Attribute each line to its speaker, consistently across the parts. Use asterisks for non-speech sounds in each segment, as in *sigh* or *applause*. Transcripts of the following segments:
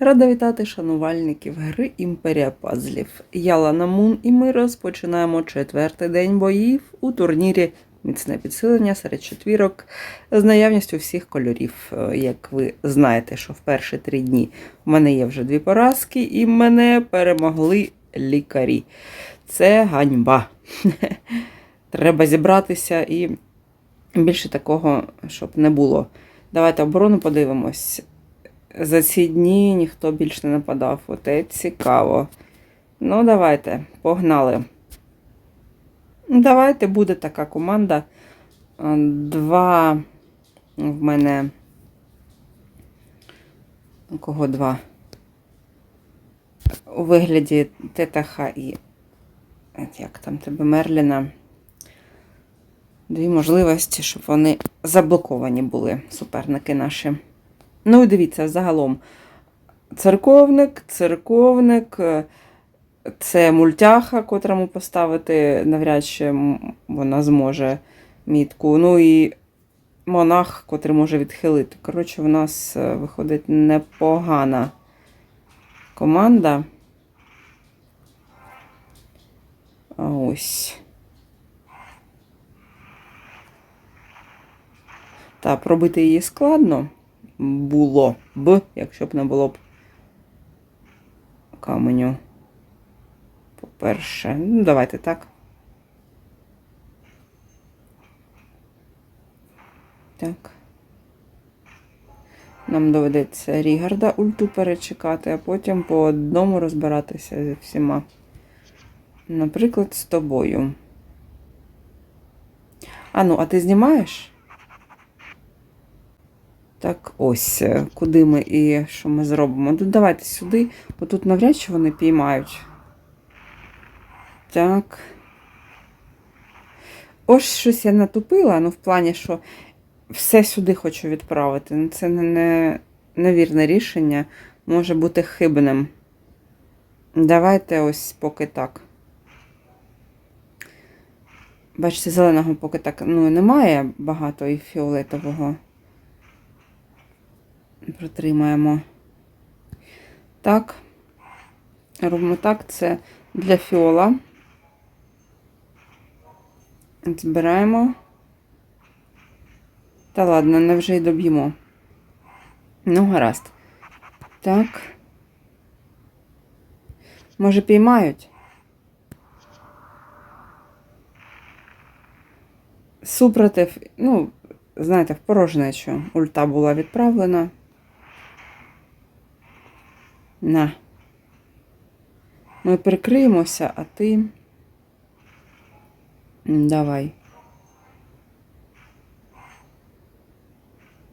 Speaker 1: Рада вітати шанувальників гри Імперія Пазлів. Я Лана Мун, і ми розпочинаємо четвертий день боїв у турнірі Міцне підсилення серед четвірок з наявністю всіх кольорів. Е, Як ви знаєте, що в перші три дні в мене є вже дві поразки, і мене перемогли лікарі. Це ганьба. *laughs* Треба зібратися і більше такого, щоб не було. Давайте оборону подивимось. За ці дні ніхто більш не нападав. Оте цікаво. Ну, давайте, погнали. Давайте буде така команда. Два в мене. Кого два? У вигляді Тетаха і. Як там тебе Мерліна? Дві можливості, щоб вони заблоковані були, суперники наші. Ну і дивіться, загалом. Церковник, церковник, е, це мультяха, котрому поставити навряд чи вона зможе мітку. Ну і монах, котрий може відхилити. Коротше, в нас е, виходить непогана команда. Ось. Та пробити її складно було б, якщо б не було б каменю. По-перше, ну давайте так. Так. Нам доведеться Рігарда ульту перечекати, а потім по одному розбиратися зі всіма. Наприклад, з тобою. А ну, а ти знімаєш? Так, ось, е, куди ми і що ми зробимо. Ну, давайте сюди, бо тут навряд чи вони піймають. Так. Ось щось я натупила, ну в плані, що все сюди хочу відправити. Ну, Це не, невірне рішення, може бути хибним. Давайте ось поки так. Бачите, зеленого поки так ну, немає багато і фіолетового. Протримаємо. Так. Робимо так, це для фіола. Збираємо. Та ладно, не вже й доб'ємо. Ну, гаразд. Так. Може, піймають? Супротив, ну, знаєте, в порожнечу ульта була відправлена. На. Ми прикриємося, а ти. Давай.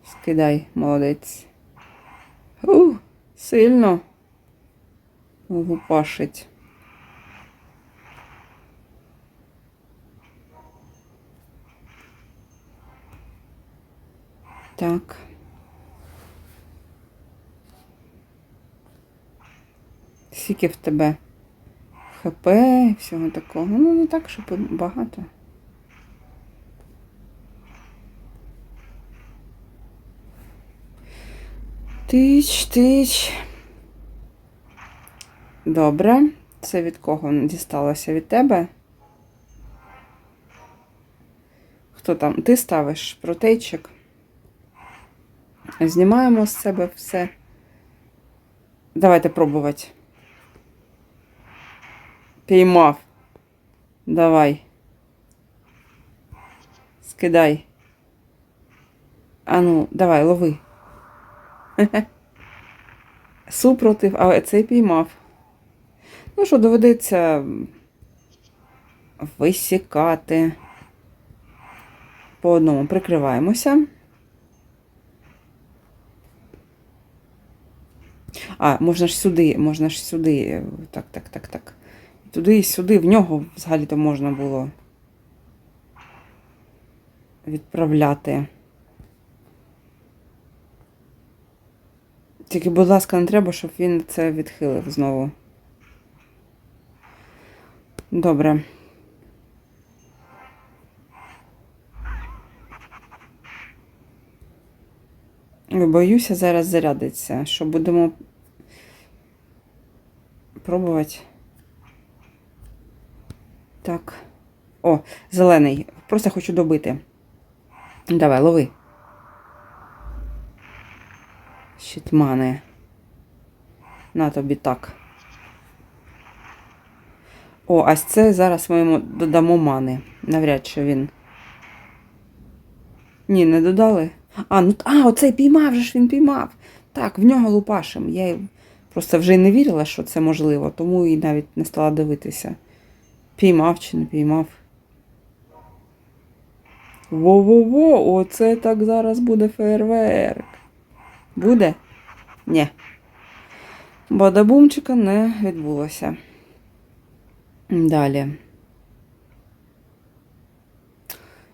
Speaker 1: Скидай, молодець. У, сильно. Лупашить. Так. Скільки в тебе ХП і всього такого. Ну, не так, щоб багато. Тич, тич. Добре. Це від кого дісталося? Від тебе? Хто там? Ти ставиш протейчик? Знімаємо з себе все. Давайте пробувати. Піймав. Давай. Скидай. А ну, давай, лови. *laughs* Супротив, а цей піймав. Ну що, доведеться висікати. По одному прикриваємося. А, можна ж сюди, можна ж сюди. Так, так, так, так. Туди і сюди, в нього взагалі-то можна було відправляти. Тільки, будь ласка, не треба, щоб він це відхилив знову. Добре. Боюся, зараз зарядиться, що будемо пробувати. Так. О, зелений. Просто хочу добити. Давай, лови. Щитмани. На тобі так. О, а це зараз ми йому додамо мани. Навряд чи він. Ні, не додали. А, ну а, оцей піймав же ж він піймав. Так, в нього лупашем. Я просто вже й не вірила, що це можливо, тому і навіть не стала дивитися. Піймав чи не піймав. Во-во-во, оце так зараз буде фейерверк. Буде? Ні. Бадабумчика не відбулося. Далі.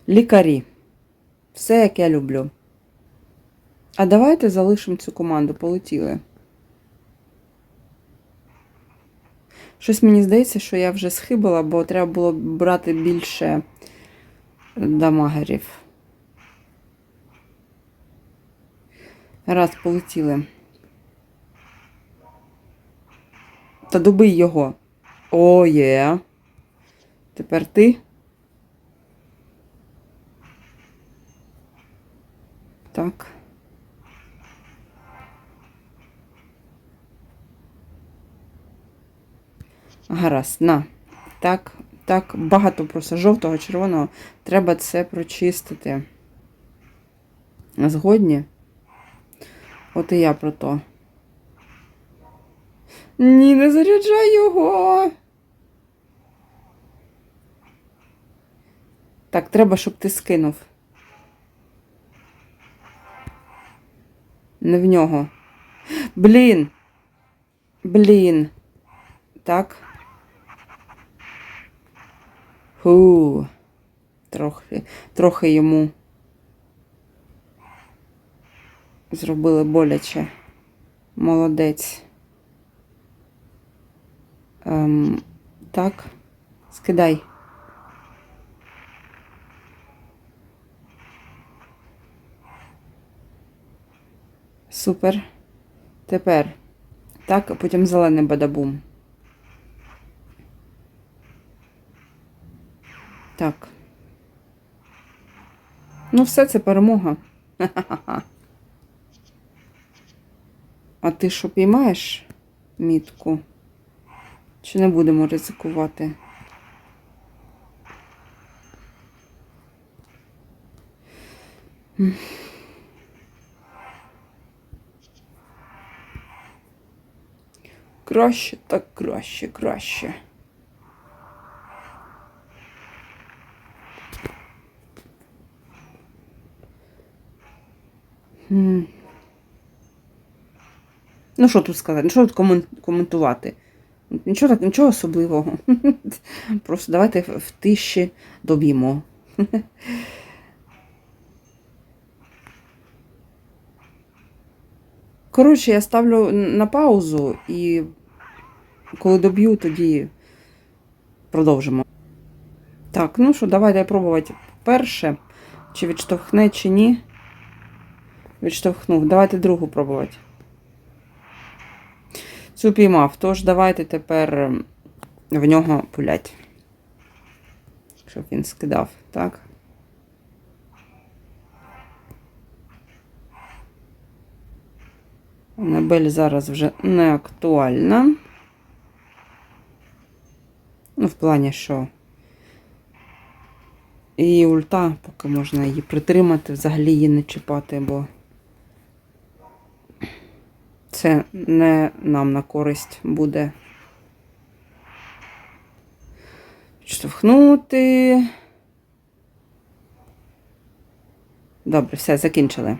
Speaker 1: Лікарі. Все, як я люблю. А давайте залишимо цю команду. Полетіли. Щось мені здається, що я вже схибила, бо треба було брати більше дамагерів. Раз, полетіли. Та добий його. О, є. Тепер ти. Так. Гаразд, на. Так, так, багато просто жовтого, червоного. Треба це прочистити. Згодні? От і я про то. Ні, не заряджай його. Так, треба, щоб ти скинув. Не в нього. Блін. Блін. Так. Ху. Трохи, трохи йому зробили боляче. Молодець. Ем, так. Скидай. Супер. Тепер. Так, а потім зелений бадабум. Так. Ну, все це перемога. *laughs* А ти що піймаєш мітку? Чи не будемо ризикувати? Краще, так краще, краще. Ну, що тут сказати? Ну, що тут коментувати? Нічого так, нічого особливого. *laughs* Просто давайте в тиші доб'ємо. *laughs* Коротше, я ставлю на паузу і коли доб'ю, тоді продовжимо. Так, ну що, давайте пробувати перше. Чи відштовхне, чи ні. Відштовхнув. Давайте другу пробувати. Цю піймав. Тож давайте тепер ем, в нього пулять. Щоб він скидав, так? Анабель зараз вже не актуальна. Ну, в плані, що її ульта, поки можна її притримати, взагалі її не чіпати, бо це не нам на користь буде. Штовхнути. Добре, все, закінчили.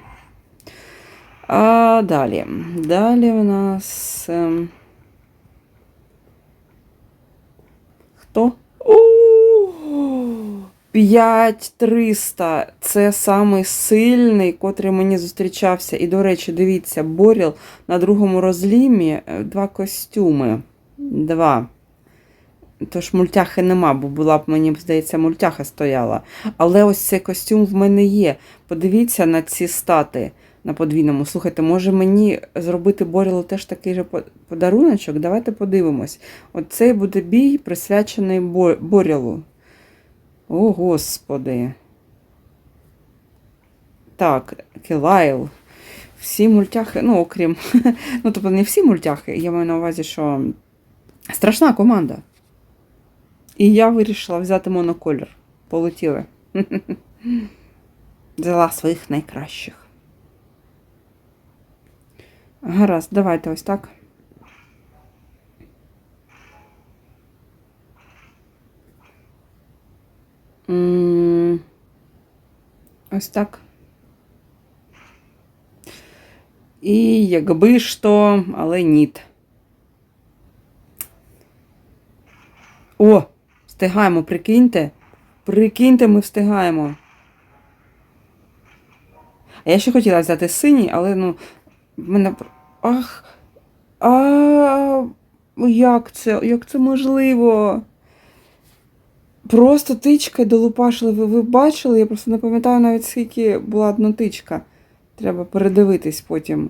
Speaker 1: А далі. Далі у нас. ем, Хто? О, 5300. Це самий сильний, котрий мені зустрічався. І, до речі, дивіться, Боріл на другому розлімі е, два костюми. Два. Тож мультяхи нема, бо була б, мені здається, мультяха стояла. Але ось цей костюм в мене є. Подивіться на ці стати. на подвійному. Слухайте, може мені зробити Борілу теж такий же подаруночок? Давайте подивимось. Оцей буде бій присвячений Борілу. О, Господи. Так, Кілайл. Всі мультяхи, ну, окрім. *laughs* Ну, тобто не всі мультяхи, я маю на увазі, що страшна команда. І я вирішила взяти моноколір. Полетіли. *laughs* Взяла своїх найкращих. Гаразд, давайте ось так. Ось так. І якби ж то, але ніт. О, встигаємо, прикиньте. Прикиньте, ми встигаємо. А я ще хотіла взяти синій, але ну, мене. Ах. А як це? Як це можливо? Просто тичка долупашили. Ви, ви бачили? Я просто не пам'ятаю навіть скільки була одна тичка. Треба передивитись потім.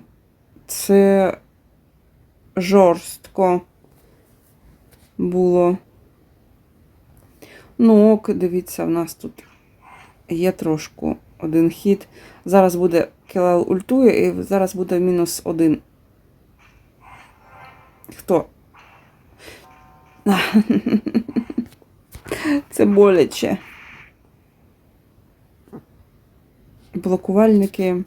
Speaker 1: Це жорстко було. Ну, ок, дивіться, в нас тут є трошку один хід. Зараз буде Келел ультує, і зараз буде мінус один. Хто? Це боляче. Блокувальники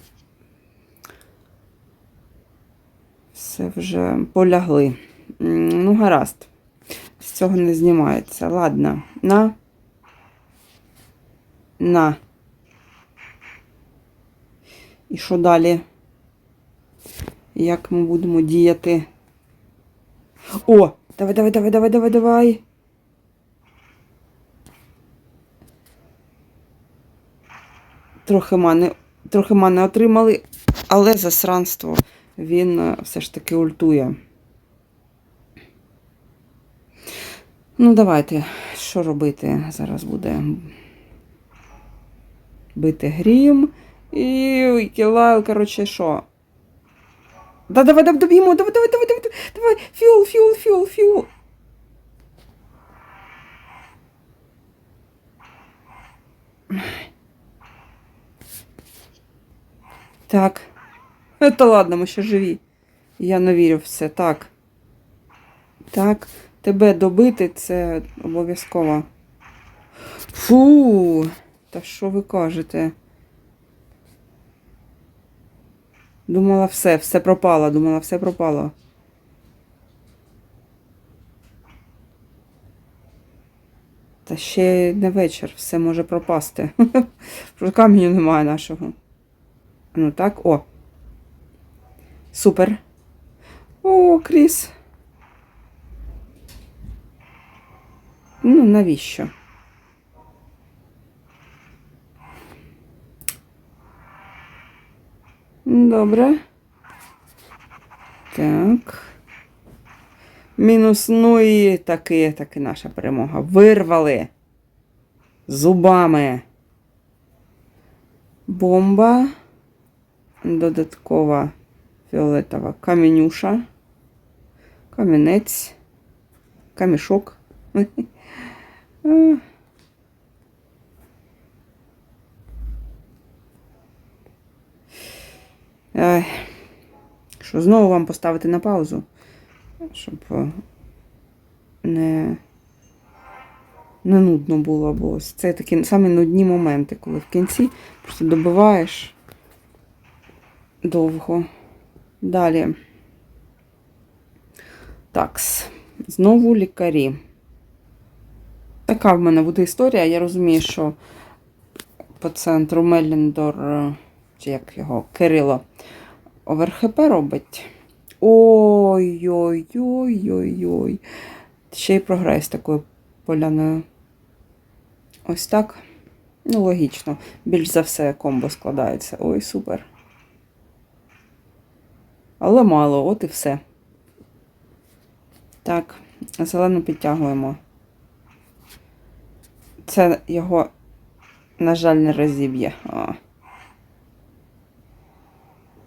Speaker 1: все вже полягли. Ну, гаразд. З цього не знімається. Ладно. На. На. І що далі? Як ми будемо діяти? О! Давай, давай, давай, давай, давай, давай. Трохи мани, трохи мани отримали, але засранство він е, все ж таки ультує. Ну, давайте, що робити? Зараз буде бити грім. І Кілайл, коротше, що? Да, давай, давай, доб'ємо, давай, давай, давай, давай, давай, фіол, фіол, фіол, фіол. Так. *laughs* Та ладно, ми ще живі. Я не вірю в це. Так. Так. Тебе добити це обов'язково. Фу. Та що ви кажете? Думала, все, все пропало, думала, все пропало. Та ще не вечір, все може пропасти. *laughs* Каменю немає нашого. Ну так, о. Супер. О, Кріс. Ну, навіщо? Добре. Так. Мінус, ну і таки, таки наша перемога. Вирвали. Зубами. Бомба. Додаткова фіолетова каменюша. Камінець. Камішок. *laughs* Що знову вам поставити на паузу, щоб е, не, не нудно було, бо це такі самі нудні моменти, коли в кінці просто добиваєш довго. Далі. Такс. Знову лікарі. Така в мене буде історія. Я розумію, що по центру Меліндор, е, чи як його, Кирило, ОверХП робить. Ой-ой-ой-ой-ой. Ще й програє з такою поляною. Ось так. Ну, логічно. Більш за все комбо складається. Ой, супер. Але мало, от і все. Так, зелену підтягуємо. Це його, на жаль, не розіб'є. А.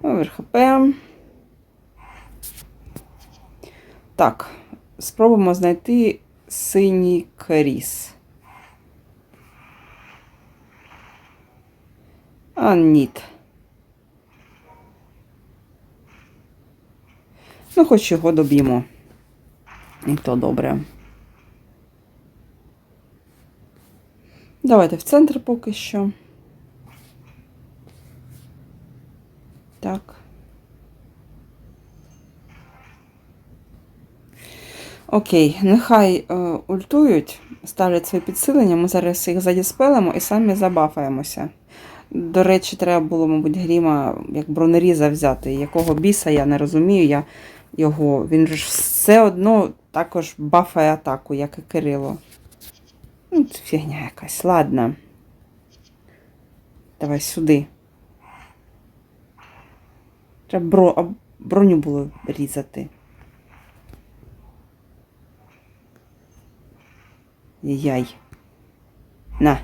Speaker 1: ОверХП. Так, спробуємо знайти синій кріс. А, ніт. Ну, хоч його доб'ємо. І то добре. Давайте в центр поки що. Так. Окей, нехай е, ультують, ставлять свої підсилення, ми зараз їх задіспелимо і самі забафаємося. До речі, треба було, мабуть, гріма як бронеріза взяти. Якого біса, я не розумію. Я його. Він ж все одно також бафає атаку, як і Кирило. Ну, це фігня якась, ладно. Давай сюди. Треба бро... броню було різати. Яй. На.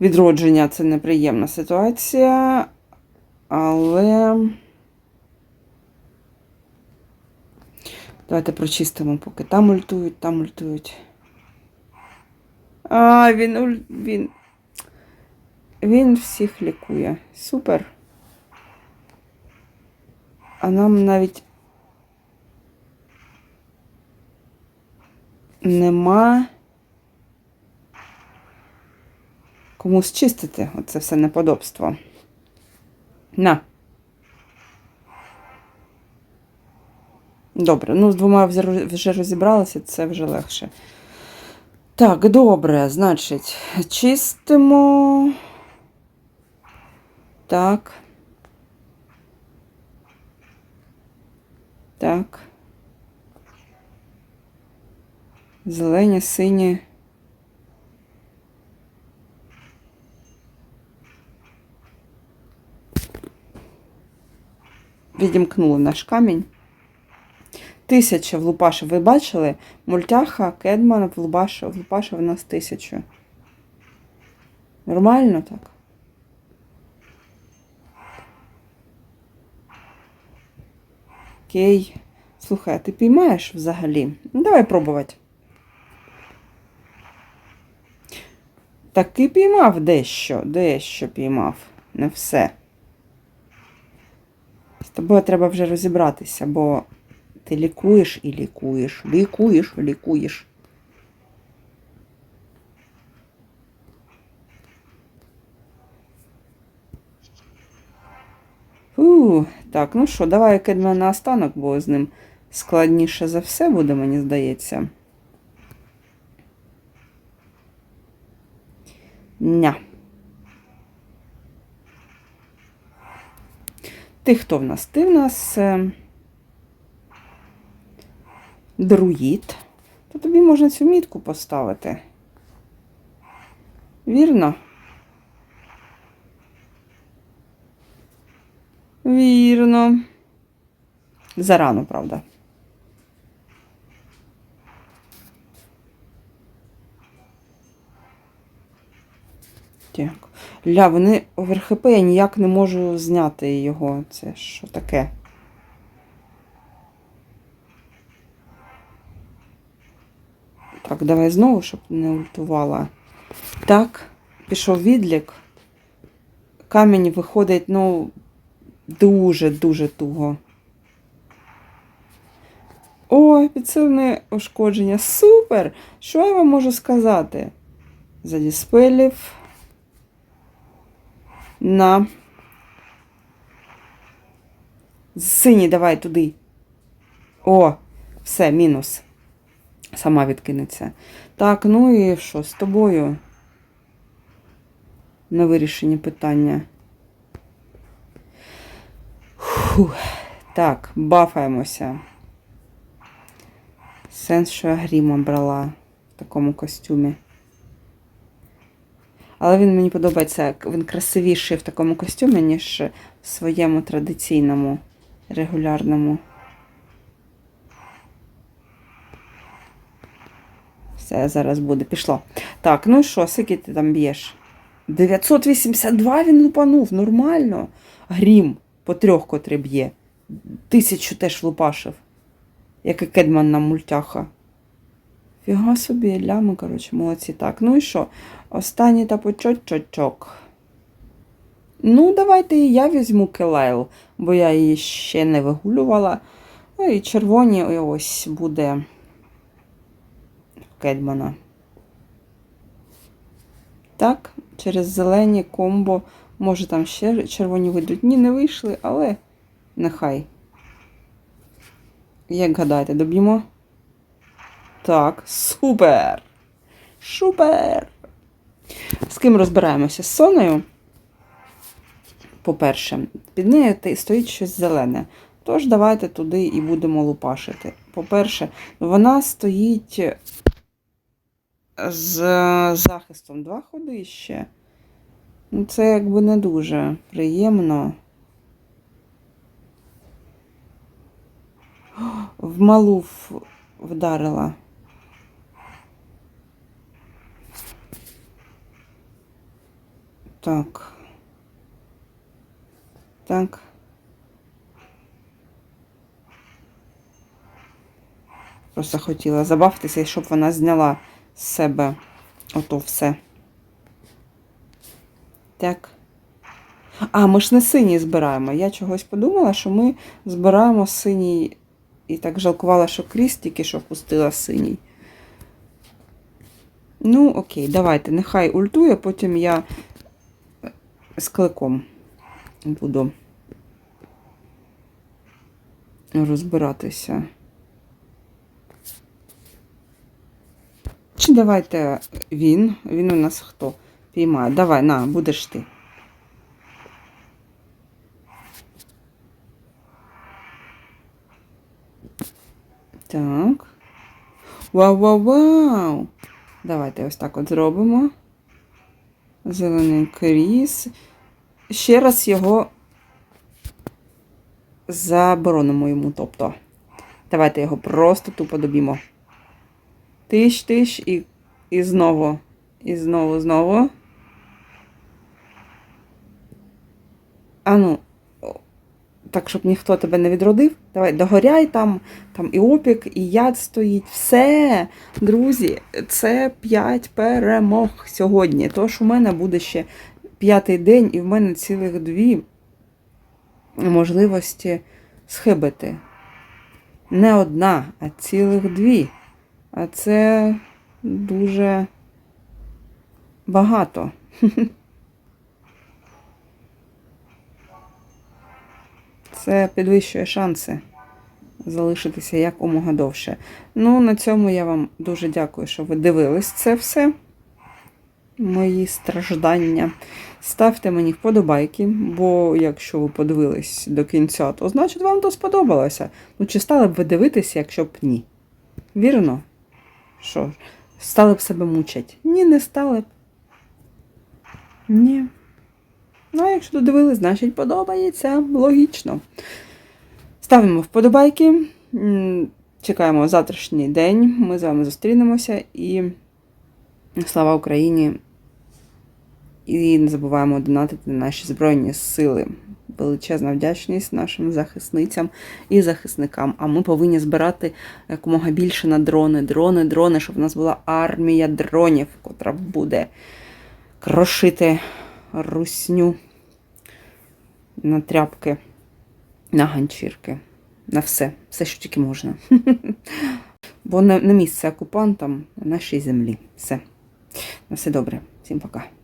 Speaker 1: Відродження це неприємна ситуація, але. Давайте прочистимо, поки там ультують, там ультують. А, він він. Він всіх лікує. Супер. А нам навіть нема кому зчистити оце все неподобство. На. Добре, ну з двома вже розібралися, це вже легше. Так, добре, значить, чистимо. Так. Так. Зелені, сині. Відімкнули наш камінь. Тисяча влупашив. Ви бачили? Мультяха Кедман влупашив, влупашив у нас тисячу. Нормально так? Окей. Слухай, а ти піймаєш взагалі? Ну, давай пробувати. Таки піймав дещо, дещо піймав. Не все. З тобою треба вже розібратися, бо ти лікуєш і лікуєш, лікуєш, лікуєш. Фу, так, ну що, давай Кедмен на останок, бо з ним складніше за все буде, мені здається. Ня. Ти хто в нас? Ти в нас е, друїд. То тобі можна цю мітку поставити. Вірно? Вірно. Зарано, правда. Так. Ля, вони оверхп, я ніяк не можу зняти його. Це що таке? Так, давай знову, щоб не ультувала. Так, пішов відлік. Камінь виходить, ну, дуже-дуже туго. Ой, підсилене ушкодження. Супер! Що я вам можу сказати? Задіспелів. На. Синій давай туди. О, все, мінус. Сама відкинеться. Так, ну і що з тобою? На вирішення питання. Фух. Так, бафаємося. Сенс, що я гріма брала в такому костюмі. Але він мені подобається, він красивіший в такому костюмі, ніж в своєму традиційному, регулярному. Все, зараз буде. Пішло. Так, ну і що, скільки ти там б'єш? 982 він лупанув, нормально. Грім по трьох, котрий б'є. Тисячу теж лупашив. Як і Кедман на мультяха. Фіга собі, лями, коротше, молодці. Так, ну і що? Останній тапочок. Ну, давайте і я візьму Келайл, бо я її ще не вигулювала. Ну і червоні ось буде Кедмана. Так, через зелені комбо. Може там ще червоні вийдуть. Ні, не вийшли, але нехай. Як гадаєте, доб'ємо? Так, супер! Супер! З ким розбираємося? З Соною. По-перше, під нею стоїть щось зелене. Тож давайте туди і будемо лупашити. По-перше, вона стоїть з захистом два ходи ще. Ну, Це якби не дуже приємно. В малу вдарила. Так. Так. Просто хотіла забавитися, і щоб вона зняла себе ото все. Так. А, ми ж не синій збираємо. Я чогось подумала, що ми збираємо синій. І так жалкувала, що Кріс тільки що впустила синій. Ну, окей, давайте. Нехай ультує, потім я з кликом буду розбиратися. Чи давайте він? Він у нас хто? Піймає. Давай, на, будеш ти. Так. Вау, вау, вау! Давайте ось так от зробимо. Зелений кріс. Ще раз його заборонимо йому, тобто. Давайте його просто тупо доб'ємо. Тиш, тиш і, і знову. І знову, знову. Ану, так, щоб ніхто тебе не відродив. Давай, догоряй там, там і опік, і яд стоїть. Все, друзі, це 5 перемог сьогодні. Тож у мене буде ще п'ятий день, і в мене цілих дві можливості схибити. Не одна, а цілих дві. Це дуже багато. *laughs* Це підвищує шанси залишитися якомога довше. Ну, на цьому я вам дуже дякую, що ви дивились це все. Мої страждання. Ставте мені вподобайки, бо якщо ви подивились до кінця, то значить вам то сподобалося. Ну, чи стали б ви дивитися, якщо б ні? Вірно? Що стали б себе мучать? Ні, не стали б. Ні. Ну, а якщо додивились, значить подобається. Логічно. Ставимо вподобайки. Чекаємо завтрашній день. Ми з вами зустрінемося і слава Україні! І не забуваємо донатити наші Збройні Сили. Величезна вдячність нашим захисницям і захисникам. А ми повинні збирати якомога більше на дрони. Дрони, дрони, щоб у нас була армія дронів, котра буде крошити русню на тряпки, на ганчірки, на все, все, що тільки можна. *laughs* Бо не місце окупантам на нашій землі. Все. На все добре. Всім пока.